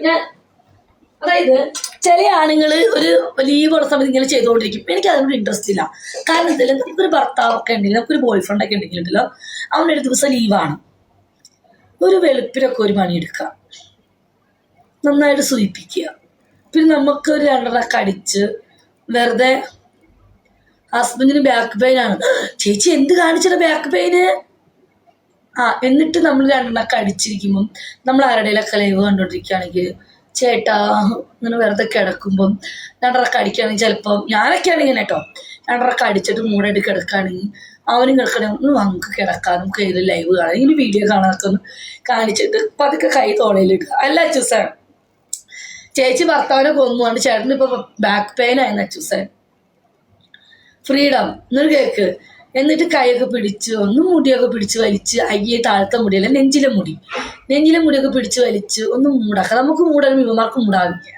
ഞാൻ അതായത് ചില ആണുങ്ങൾ ഒരു ലീവുള്ള സമയത്ത് ഇങ്ങനെ ചെയ്തുകൊണ്ടിരിക്കും എനിക്ക് അതിനോട് ഇൻട്രസ്റ്റ് ഇല്ല. കാരണം എന്തായാലും നമുക്കൊരു ഭർത്താവൊക്കെ ഉണ്ടെങ്കിൽ നമുക്കൊരു ബോയ് ഫ്രണ്ട് ഒക്കെ ഉണ്ടെങ്കിലുണ്ടല്ലോ അവന്റെ ഒരു ദിവസം ലീവാണ് ഒരു വെളുപ്പിനൊക്കെ ഒരു പണിയെടുക്കുക. നന്നായിട്ട് സൂചിപ്പിക്കുക. പിന്നെ നമുക്ക് ഒരു രണ്ടെണ്ണൊക്കെ അടിച്ച് വെറുതെ ഹസ്ബൻഡിന് ബാക്ക് പെയിൻ ആണ്. ചേച്ചി എന്ത് കാണിച്ചിട്ട് ബാക്ക് പെയിന് ആ എന്നിട്ട് നമ്മൾ രണ്ടെണ്ണൊക്കെ അടിച്ചിരിക്കുമ്പം നമ്മൾ ആരുടെയിലൊക്കെ ലൈവ് കണ്ടോണ്ടിരിക്കുകയാണെങ്കിൽ ചേട്ടാ ഇങ്ങനെ വെറുതെ കിടക്കുമ്പം രണ്ടറൊക്കെ അടിക്കുകയാണെങ്കിൽ ചിലപ്പോൾ ഞാനൊക്കെയാണ് ഇങ്ങനെ കേട്ടോ രണ്ടറൊക്കെ അടിച്ചിട്ട് മൂടായിട്ട് കിടക്കുകയാണെങ്കിൽ അവനും കിടക്കണമെങ്കിൽ ഒന്ന് നമുക്ക് കിടക്കാനും നമുക്ക് ലൈവ് കാണാം. ഇങ്ങനെ വീഡിയോ കാണാനൊക്കെ ഒന്ന് കാണിച്ചിട്ട് പതുക്കെ കൈ തോളയിലിടുക അല്ല അച്ചൂസേ ചേച്ചി ഭർത്താവിനെ കൊന്നുകൊണ്ട് ചേട്ടൻ ഇപ്പൊ ബാക്ക് പെയിൻ ആയിരുന്നു അച്ചൂസേ. ഫ്രീഡം എന്നൊരു കേക്ക്. എന്നിട്ട് കൈയൊക്കെ പിടിച്ച് ഒന്ന് മുടിയൊക്കെ പിടിച്ച് വലിച്ച് അയ്യേ താഴത്തെ മുടിയല്ല നെഞ്ചിലെ മുടി. നെഞ്ചിലെ മുടിയൊക്കെ പിടിച്ച് വലിച്ച് ഒന്ന് മൂടാക്കാം നമുക്ക് മൂടാൻ ഇവമാർക്ക് മൂടാവില്ല.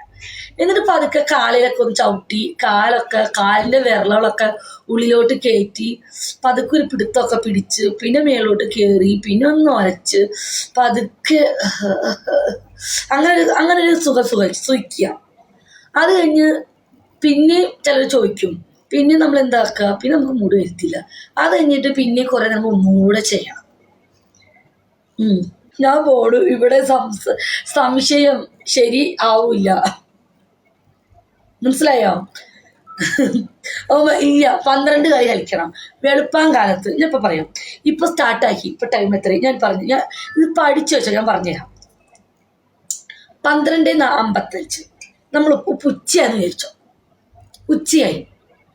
എന്നിട്ട് പതുക്കെ കാലിലൊക്കെ ഒന്ന് ചവിട്ടി കാലൊക്കെ കാലിന്റെ വിരലുകളൊക്കെ ഉള്ളിലോട്ട് കയറ്റി പതുക്കെ ഒരു പിടുത്തമൊക്കെ പിടിച്ച് പിന്നെ മേളോട്ട് കയറി പിന്നെ ഒന്ന് ഒരച്ച് പതുക്കെ അങ്ങനെ ഒരു- അങ്ങനെ ഒരു സുഖ സുഖ സുഖിക്കുക. അത് കഴിഞ്ഞ് പിന്നെ ചിലർ ചോദിക്കും പിന്നെ നമ്മൾ എന്താക്കുക പിന്നെ നമുക്ക് മൂട് വരുത്തില്ല. അത് കഴിഞ്ഞിട്ട് പിന്നെ കുറെ നമ്മൾ മൂടെ ചെയ്യണം ഉം. ഞാൻ പോടു ഇവിടെ സംശ സംശയം ശരി ആവൂല മനസ്സിലായോ? ഇല്ല പന്ത്രണ്ട് കളി കളിക്കണം. വെളുപ്പാൻ കാലത്ത് ഞാൻ ഇപ്പൊ പറയാം. ഇപ്പൊ സ്റ്റാർട്ടാക്കി. ഇപ്പൊ ടൈം എത്ര ഞാൻ പറഞ്ഞു ഞാൻ ഇത് പഠിച്ചു വെച്ചോ ഞാൻ പറഞ്ഞുതരാം. പന്ത്രണ്ട് അമ്പത്തഞ്ച്. നമ്മൾ ഉപ്പ് ഉച്ചയാന്ന് വിചാരിച്ചോ. ഉച്ചയായി.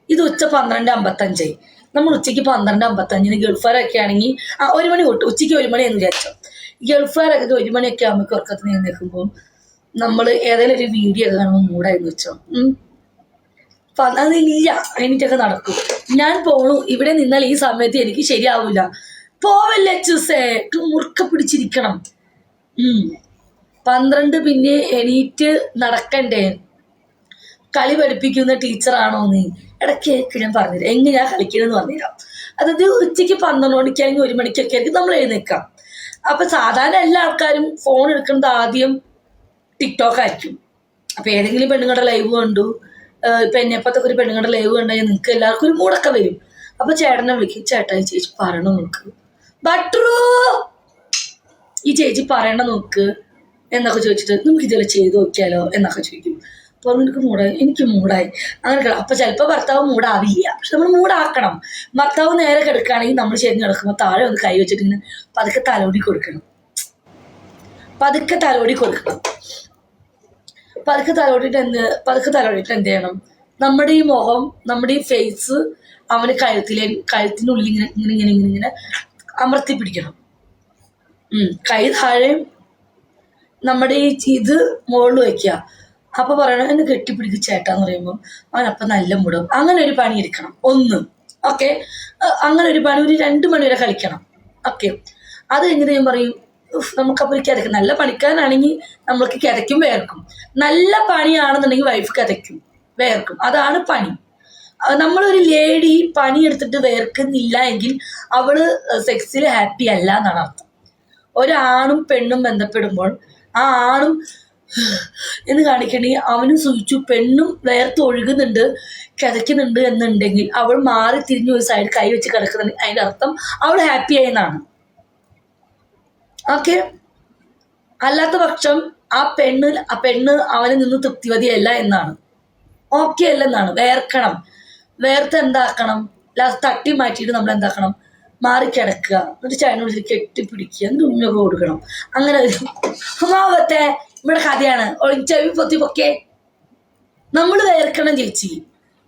ഇത് ഉച്ച പന്ത്രണ്ട് അമ്പത്തഞ്ചായി നമ്മൾ ഉച്ചയ്ക്ക് പന്ത്രണ്ട് അമ്പത്തഞ്ചിന് ഗൾഫാരൊക്കെ ആണെങ്കിൽ ആ ഒരു മണി തൊട്ട് ഉച്ചയ്ക്ക് ഒരു മണി എന്ന് വിചാരിച്ചോ. ഗൾഫാരൊക്കെ ഒരു മണിയൊക്കെ ആകുമ്പോൾ നിന്ന് എഴുന്നേൽക്കുമ്പോൾ നമ്മൾ ഏതെങ്കിലും ഒരു വീഡിയോ ഒക്കെ കാണുമ്പോൾ മൂടായിരുന്നു വെച്ചോ. അപ്പൊ അതില്ല എനിക്കൊക്കെ നടക്കും. ഞാൻ പോണു. ഇവിടെ നിന്നാൽ ഈ സമയത്ത് എനിക്ക് ശരിയാവില്ല പോവല്ലേ ചൂസേ മുറുക്ക പിടിച്ചിരിക്കണം. ഉം. പന്ത്രണ്ട് പിന്നെ എണീറ്റ് നടക്കണ്ടേ? കളി പഠിപ്പിക്കുന്ന ടീച്ചറാണോ നീ? ഇടയ്ക്ക് ഞാൻ പറഞ്ഞുതരാം. എങ്ങനെയാ കളിക്കണമെന്ന് പറഞ്ഞുതരാം. അതായത് ഉച്ചയ്ക്ക് പന്ത്രണ്ട് മണിക്ക് അല്ലെങ്കിൽ ഒരു മണിക്കൊക്കെ ആയിരിക്കും നമ്മൾ എഴുന്നേക്കാം അപ്പൊ സാധാരണ എല്ലാ ആൾക്കാരും ഫോൺ എടുക്കുന്നത് ആദ്യം ടിക്ടോക്ക് ആയിരിക്കും. അപ്പൊ ഏതെങ്കിലും പെണ്ണുങ്ങളുടെ ലൈവ് കണ്ടു. ഇപ്പൊ എന്നെപ്പത്തൊക്കെ ഒരു പെണ്ണുങ്ങളുടെ ലൈവ് കണ്ടാൽ നിങ്ങൾക്ക് എല്ലാവർക്കും ഒരു മൂടൊക്കെ വരും. അപ്പൊ ചേട്ടനെ വിളിക്കും. ചേട്ടാ ഈ ചേച്ചി പറയണം നോക്ക് ബട്ടറോ ഈ ചേച്ചി പറയണ നോക്ക് എന്നൊക്കെ ചോദിച്ചിട്ട് നമുക്ക് ഇതുപോലെ ചെയ്ത് നോക്കിയാലോ? എന്നൊക്കെ ചോദിക്കും. അപ്പോൾ നിനക്ക് മൂടായി എനിക്ക് മൂടായി. അങ്ങനെ കിടക്കും അപ്പൊ ചിലപ്പോൾ ഭർത്താവ് മൂടാവില്ല. പക്ഷെ നമ്മൾ മൂടാക്കണം. ഭർത്താവ് നേരെ കിടക്കുകയാണെങ്കിൽ നമ്മൾ ശരി കിടക്കുമ്പോൾ താഴെ ഒന്ന് കൈ വെച്ചിട്ട് ഇങ്ങനെ പതുക്കെ തലോടി കൊടുക്കണം. പതുക്കെ തലോടി കൊടുക്കണം. പതുക്കെ തലോടിയിട്ട് എന്ത് പതുക്കെ തലോടിയിട്ട് എന്ത് ചെയ്യണം? നമ്മുടെ ഈ മുഖം നമ്മുടെ ഈ ഫേസ് അവന് കഴുത്തിലെ കഴുത്തിനുള്ളിൽ ഇങ്ങനെ ഇങ്ങനെ ഇങ്ങനെ ഇങ്ങനെ ഇങ്ങനെ അമർത്തി പിടിക്കണം. കൈ താഴെ നമ്മുടെ ഈ ഇത് മുകളിൽ വെക്കുക അപ്പൊ പറയണം എന്നെ കെട്ടിപ്പിടിക്ക് ചേട്ടാന്ന് പറയുമ്പോൾ അവൻ അപ്പൊ നല്ല മുടും. അങ്ങനെ ഒരു പണി എടുക്കണം. ഒന്ന്. ഓക്കെ? അങ്ങനെ ഒരു പണി ഒരു രണ്ട് മണി വരെ കളിക്കണം. ഓക്കെ? അത് കഴിഞ്ഞിട്ട് ഞാൻ പറയും നമുക്കപ്പോൾ ഒരു കിതക്കും നല്ല പണിക്കാരനാണെങ്കിൽ നമ്മൾക്ക് കിതയ്ക്കും വേർക്കും. നല്ല പണിയാണെന്നുണ്ടെങ്കിൽ വൈഫ് കിതയ്ക്കും വേർക്കും. അതാണ് പണി. നമ്മളൊരു ലേഡി പണിയെടുത്തിട്ട് വേർക്കുന്നില്ല എങ്കിൽ അവൾ സെക്സിൽ ഹാപ്പി അല്ല എന്നാണ് അർത്ഥം. ഒരാണും പെണ്ണും ബന്ധപ്പെടുമ്പോൾ ആ ആണും എന്ന് കാണിക്കണമെങ്കിൽ അവനും സൂചിച്ചു പെണ്ണും വേർത്ത് ഒഴുകുന്നുണ്ട് കിതയ്ക്കുന്നുണ്ട് എന്നുണ്ടെങ്കിൽ അവൾ മാറി തിരിഞ്ഞു ഒരു സൈഡ് കൈ വെച്ച് കിടക്കുന്നുണ്ട്. അതിന്റെ അർത്ഥം അവൾ ഹാപ്പി ആയെന്നാണ്. ഓക്കെ അല്ലാത്ത പക്ഷം ആ പെണ്ണ് ആ പെണ്ണ് അവനിൽ നിന്ന് തൃപ്തിവതിയല്ല എന്നാണ്. ഓക്കെ അല്ലെന്നാണ്. വേർക്കണം. വേർത്ത് എന്താക്കണം? ലാസ്റ്റ് തട്ടി മാറ്റിയിട്ട് നമ്മൾ എന്താക്കണം? മാറി കിടക്കുക എന്നിട്ട് ചൈനോട് കെട്ടിപ്പിടിക്കുക. എന്നിട്ട് ഉമ്മയൊക്കെ കൊടുക്കണം. അങ്ങനെ ഒരു മാവത്തെ ഇവിടെ കഥയാണ്. ചെവി പൊത്തി പൊക്കെ. നമ്മൾ വേർക്കണം ചേച്ചി.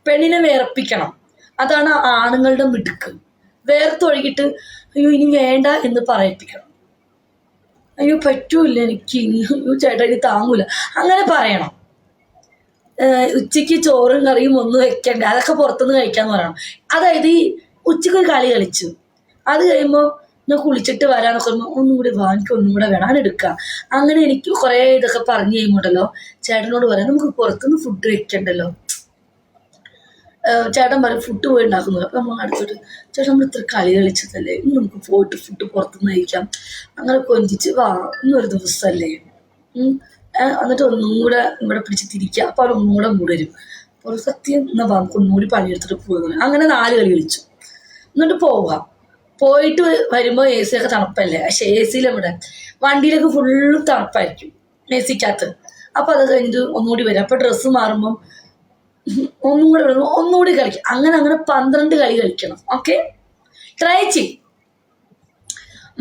പെണ്ണിനെ വേർപ്പിക്കണം. അതാണ് ആണുങ്ങളുടെ മിടുക്ക്. വേർത്തൊഴുകിട്ട് അയ്യോ ഇനി വേണ്ട എന്ന് പറയിപ്പിക്കണം. അയ്യോ പറ്റൂല എനിക്ക് ഇനി. അയ്യോ ചേട്ടാ ഇനി താങ്ങൂല. അങ്ങനെ പറയണം. ഉച്ചയ്ക്ക് ചോറും കറിയും ഒന്നും വെക്കണ്ട. അതൊക്കെ പുറത്തുനിന്ന് കഴിക്കാന്ന് പറയണം. അതായത് ഈ ഉച്ചയ്ക്ക് കളി കളിച്ചു. അത് കഴിയുമ്പോൾ ഞാൻ കുളിച്ചിട്ട് വരാനൊക്കെ ഒന്നുകൂടി ഒന്നും കൂടി വാങ്ങിക്കും ഒന്നും കൂടെ വേണം എടുക്കാം അങ്ങനെ എനിക്ക് കുറേ ഇതൊക്കെ പറഞ്ഞു കഴിയുമ്പോണ്ടല്ലോ ചേട്ടനോട് പറയാം നമുക്ക് പുറത്തുനിന്ന് ഫുഡ് വെക്കണ്ടല്ലോ ചേട്ടൻ പറയും ഫുഡ് പോയി ഉണ്ടാക്കുന്നത് അപ്പം നമ്മൾ അടുത്തോട്ട് ചേട്ടൻ നമ്മൾ ഇത്ര കളി കളിച്ചതല്ലേ? ഇന്ന് നമുക്ക് പോയിട്ട് ഫുഡ് പുറത്തുനിന്ന് കഴിക്കാം. അങ്ങനെ കൊഞ്ചിച്ച് വാ ഇന്നൊരു ദിവസമല്ലേ എന്നിട്ട് ഒന്നും കൂടെ ഇവിടെ പിടിച്ച് തിരിക്കുക. അപ്പോൾ അവർ ഒന്നും കൂടെ മൂടരും ഒരു സത്യം എന്നാ വാ, നമുക്ക് ഒന്നുകൂടി പണിയെടുത്തിട്ട് പോകുന്നു അങ്ങനെ നാല് കളി കളിച്ചു. എന്നിട്ട് പോവുക പോയിട്ട് വരുമ്പോൾ എ സി ഒക്കെ തണുപ്പല്ലേ? പക്ഷെ എ സിയിൽ ഇവിടെ വണ്ടിയിലൊക്കെ ഫുള്ളും തണുപ്പായിരിക്കും എ സിക്കകത്ത് അപ്പോൾ അത് കഴിഞ്ഞിട്ട് ഒന്നുകൂടി വരും. അപ്പോൾ ഡ്രസ്സ് മാറുമ്പം ഒന്നുകൂടി വരുമ്പോ ഒന്നുകൂടി കളിക്കും. അങ്ങനെ അങ്ങനെ പന്ത്രണ്ട് കളി കളിക്കണം. ഓക്കെ ട്രൈ ചെയ്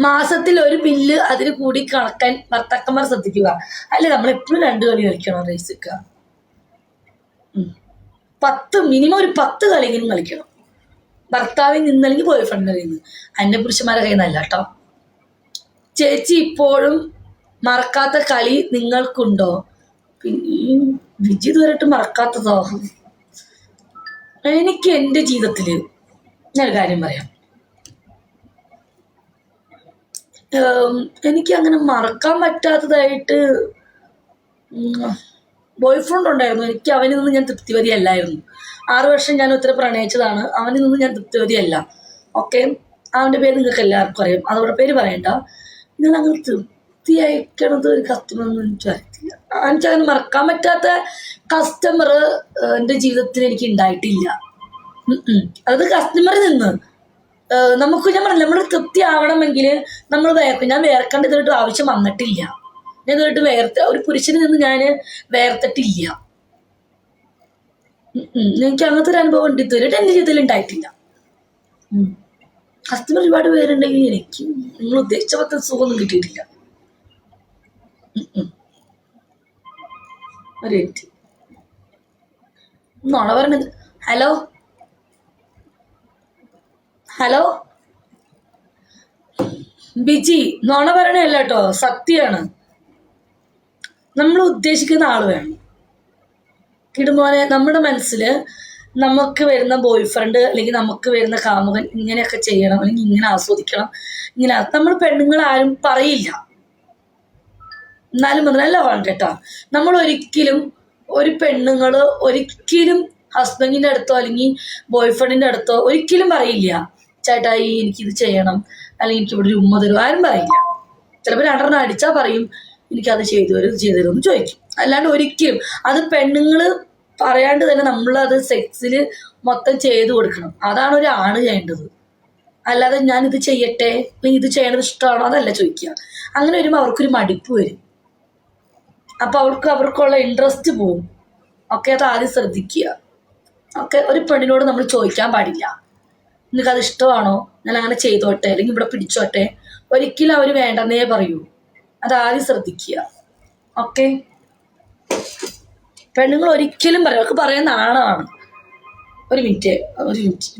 മാസത്തിൽ ഒരു ബില്ല് അതിൽ കൂടി കണക്കാൻ ഭർത്താക്കന്മാർ ശ്രദ്ധിക്കുക. അല്ലെ നമ്മൾ എപ്പോഴും രണ്ട് കളി കളിക്കണം റേസിക്ക പത്ത് മിനിമം ഒരു പത്ത് കളിയെങ്കിലും കളിക്കണം. ഭർത്താവിൽ നിന്നല്ലെങ്കിൽ ബോയ് ഫ്രണ്ടിൽ നിന്ന്. അന്യ പുരുഷന്മാരെ കയ്യിൽ നിന്നല്ല കേട്ടോ ചേച്ചി ഇപ്പോഴും മറക്കാത്ത കളി നിങ്ങൾക്കുണ്ടോ? പിന്നെ വിജി ഇതുവരെയിട്ട് മറക്കാത്തതോ? എനിക്ക് എന്റെ ജീവിതത്തിൽ ഞാനൊരു കാര്യം പറയാം. എനിക്ക് അങ്ങനെ മറക്കാൻ പറ്റാത്തതായിട്ട് ബോയ് ഫ്രണ്ട് ഉണ്ടായിരുന്നു. എനിക്ക് അവനിൽ നിന്ന് ഞാൻ തൃപ്തിവതിയല്ലായിരുന്നു. ആറ് വർഷം ഞാൻ ഒത്തിരി പ്രണയിച്ചതാണ്. അവനിൽ നിന്ന് ഞാൻ തൃപ്തിവതിയല്ല. ഓക്കെ അവന്റെ പേര് നിങ്ങൾക്ക് എല്ലാവർക്കും അറിയാം. അതോടെ പേര് പറയണ്ട. ഞാൻ അങ്ങനെ തൃപ്തി അയക്കണത് ഒരു കസ്റ്റമർ ഒന്നും എനിക്ക് അറിയത്തില്ല. എനിക്കങ്ങനെ മറക്കാൻ പറ്റാത്ത കസ്റ്റമർ എന്റെ ജീവിതത്തിൽ എനിക്ക് ഉണ്ടായിട്ടില്ല. അത് കസ്റ്റമറിൽ നിന്ന്. നമുക്ക് ഞാൻ പറഞ്ഞില്ല നമ്മൾ തൃപ്തി ആവണമെങ്കിൽ നമ്മൾ വേർക്കും ഞാൻ വേർക്കേണ്ടതായിട്ട് ആവശ്യം വന്നിട്ടില്ല. ഞാൻ ഇതായിട്ട് വേർത്ത് ഒരു പുരുഷനിൽ നിന്ന് ഞാൻ വേർത്തിട്ടില്ല. എനിക്ക് അങ്ങനത്തെ ഒരു അനുഭവം ഉണ്ട്. ഇതുവരെ എന്റെ ജീവിതത്തിൽ ഉണ്ടായിട്ടില്ല. കസ്റ്റമർ ഒരുപാട് പേരുണ്ടെങ്കിൽ എനിക്ക് നിങ്ങൾ ഉദ്ദേശിച്ച പത്ര സുഖമൊന്നും കിട്ടിയിട്ടില്ല. ഒരു പറഞ്ഞത്. ഹലോ? ഹലോ? ബിജി നുണ പറയണല്ല കേട്ടോ. സത്യമാണ് നമ്മൾ ഉദ്ദേശിക്കുന്ന ആൾ വേണം. കിടുമോനെ നമ്മുടെ മനസ്സിൽ നമുക്ക് വരുന്ന ബോയ് ഫ്രണ്ട് അല്ലെങ്കിൽ നമുക്ക് വരുന്ന കാമുകൻ ഇങ്ങനെയൊക്കെ ചെയ്യണം അല്ലെങ്കിൽ ഇങ്ങനെ ആസ്വദിക്കണം ഇങ്ങനെ. നമ്മൾ പെണ്ണുങ്ങൾ ആരും പറയില്ല. എന്നാലും നല്ല വേണം കേട്ടോ. നമ്മൾ ഒരിക്കലും ഒരു പെണ്ണുങ്ങൾ ഒരിക്കലും ഹസ്ബൻഡിന്റെ അടുത്തോ അല്ലെങ്കിൽ ബോയ് ഫ്രണ്ടിന്റെ അടുത്തോ ഒരിക്കലും പറയില്ല. ചേട്ടായി എനിക്കിത് ചെയ്യണം അല്ലെങ്കിൽ എനിക്ക് ഇവിടെ ഒരു ഉമ്മ തരും. ആരും പറയില്ല. ചിലപ്പോൾ രണ്ടെണ്ണം അടിച്ചാൽ പറയും. എനിക്കത് ചെയ്തു തരും ചെയ്തു തരും എന്ന് ചോദിക്കും. അല്ലാണ്ട് ഒരിക്കലും അത് പെണ്ണുങ്ങൾ പറയാണ്ട് തന്നെ നമ്മളത് സെക്സിൽ മൊത്തം ചെയ്തു കൊടുക്കണം. അതാണ് ഒരു ആണ് ചെയ്യേണ്ടത്. അല്ലാതെ ഞാൻ ഇത് ചെയ്യട്ടെ? അല്ലെങ്കിൽ ഇത് ചെയ്യണത് ഇഷ്ടമാണോ അതല്ല ചോദിക്കുക. അങ്ങനെ വരുമ്പോൾ അവർക്കൊരു മടിപ്പ് വരും. അപ്പൊ അവർക്ക് അവർക്കുള്ള ഇൻട്രസ്റ്റ് പോവും. ഒക്കെ അത് ആദ്യം ശ്രദ്ധിക്കുക. ഒക്കെ ഒരു പെണ്ണിനോട് നമ്മൾ ചോദിക്കാൻ പാടില്ല. നിനക്ക് അത് ഇഷ്ടമാണോ? ഞാൻ അങ്ങനെ ചെയ്തോട്ടെ? അല്ലെങ്കിൽ ഇവിടെ പിടിച്ചോട്ടെ? ഒരിക്കലും അവർ വേണ്ടെന്നേ പറയൂ. അത് ആദ്യം ശ്രദ്ധിക്കുക. ഓക്കെ പെണ്ണുങ്ങൾ ഒരിക്കലും പറയും അവർക്ക് പറയാൻ നാണമാണ് ഒരു മിനിറ്റ് ഒരു മിനിറ്റ്.